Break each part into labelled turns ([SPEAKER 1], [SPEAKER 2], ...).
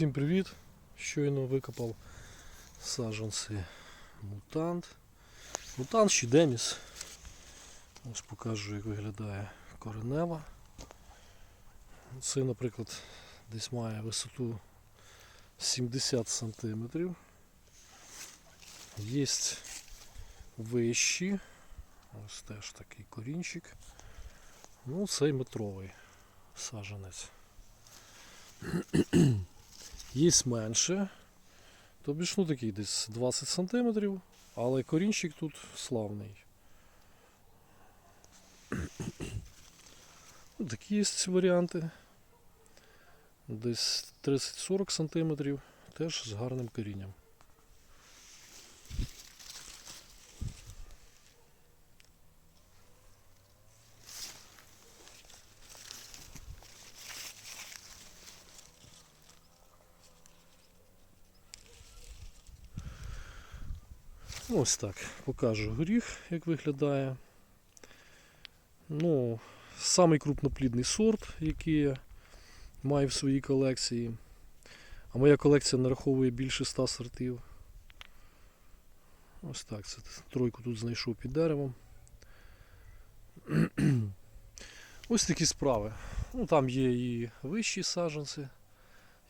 [SPEAKER 1] Всім привіт! Щойно викопав саджанці мутант. Мутант чи деміс. Ось покажу, як виглядає коренева. Це, наприклад, десь має висоту 70 см. Є вищі. Ось теж такий корінчик. Ну, цей метровий саджанець. Є менше. Тобі ж ну такий десь 20 см, але корінчик тут славний. Ну, Такі є варіанти. Десь 30-40 см, теж з гарним корінням. Ось так. Покажу горіх, як виглядає. Ну, самий крупноплідний сорт, який я маю в своїй колекції. А моя колекція нараховує більше 100 сортів. Ось так. Це тройку тут знайшов під деревом. Ось такі справи. Ну, там є і вищі саджанці.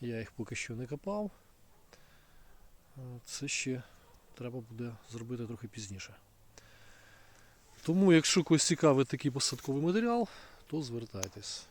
[SPEAKER 1] Я їх поки що не копав. Це ще треба буде зробити трохи пізніше. Тому, якщо когось цікавить такий посадковий матеріал, то звертайтесь.